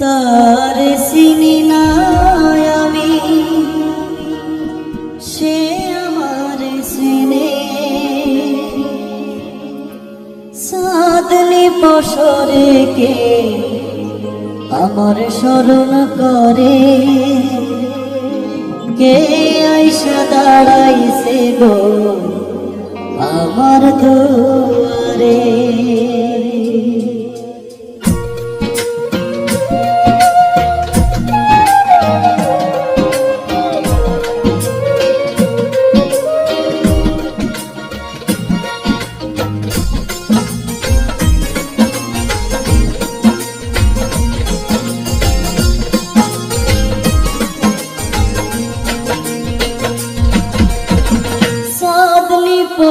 তার চিনি না আমি, সে আমার চিনে সাদলি পশরে কে আমার স্মরণ করে? কে আইসা দাঁড়াইছে গো আমার দুয়ারে?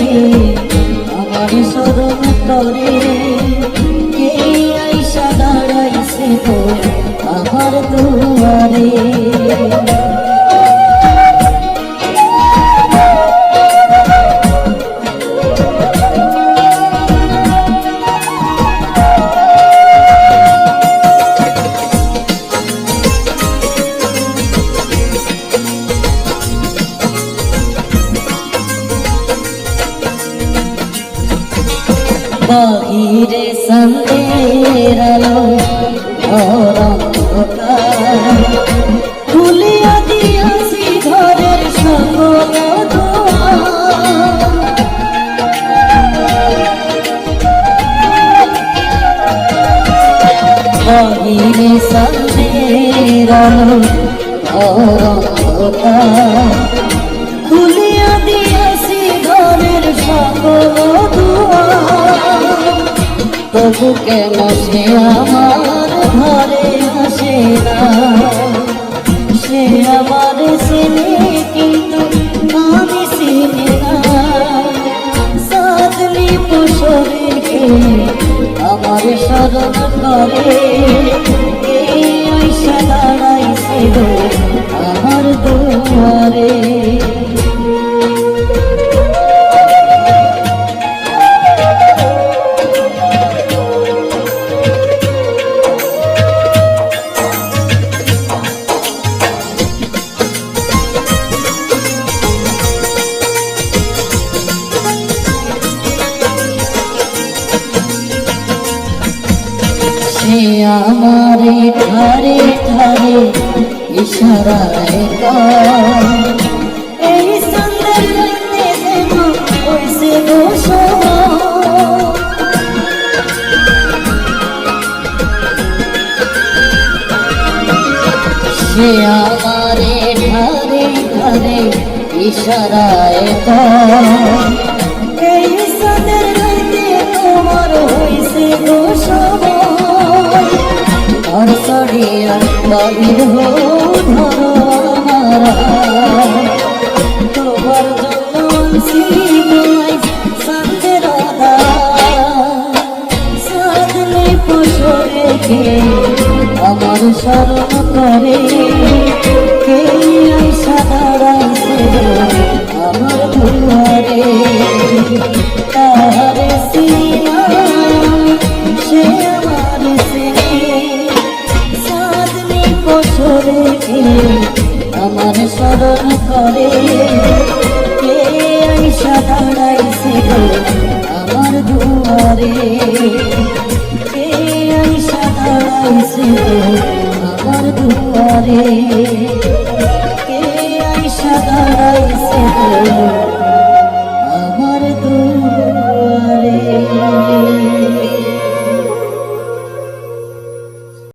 বছরে কে আমার স্মরণ করে কে আইসা আমার দুয়ারে? বাহিরে সন্দের আলো। খুলিয়া দিয়াছি ঘরের সকল। বাহিরে সন্দের আলো ঘর তবু কেন সে আমার ঘরে আসে না। সে আমার চিনে কিন্তু আমি চিনি না। সাদলি পুষরে আমার স্মরণ করে? কে আইসা দাঁড়াইছে গো আমার দুয়ারে। আমারে ধারে ধারে ইশারায় এই হইছে গো সময়। সে আমারে ধারে ধারে ইশারায় এই রাতে তোমার হইছে গো বাহির হো তোমার আমার স্মরণ করে। কে আইসা আমার দুয়ারে? তাহারে আমার স্মরণ করে। কে আইসা দাঁড়াইছে গো আমার দুয়ারে। কে আইসা দাঁড়াইছে গো আমার দুয়ারে। কে আইসা দাঁড়াইছে গো